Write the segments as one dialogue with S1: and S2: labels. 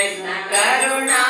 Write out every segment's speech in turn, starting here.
S1: कृष्ण करुणा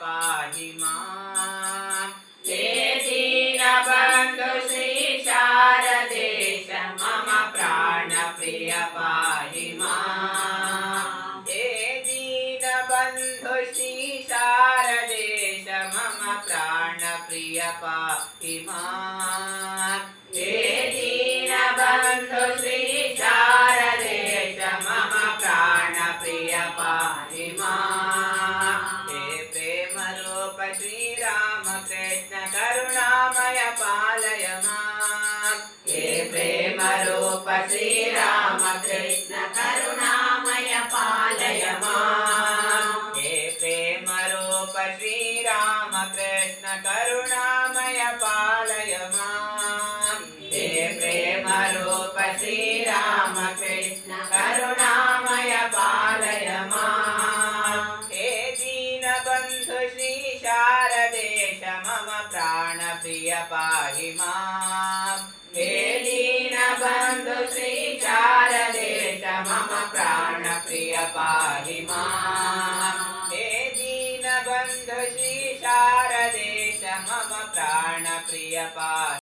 S1: पाहि माम् हे दीनबन्धु श्रीशारदेश मम प्राणप्रिय पाहि माम् हे दीनबन्धु श्रीशारदेश मम प्राणप्रिय पाहि माम् కృష్ణ కరుణామయ పాలయ హే ప్రేమ రూప శ్రీరామ కృష్ణ కరుణామయ పాలయ హే ప్రేమ రూప శ్రీరామ కృష్ణ కరుణామయ పాలయ శ్రీ శారదేశ మమ ప్రాణ ప్రియ పాహి మా बन्धशी शारदे च मम पा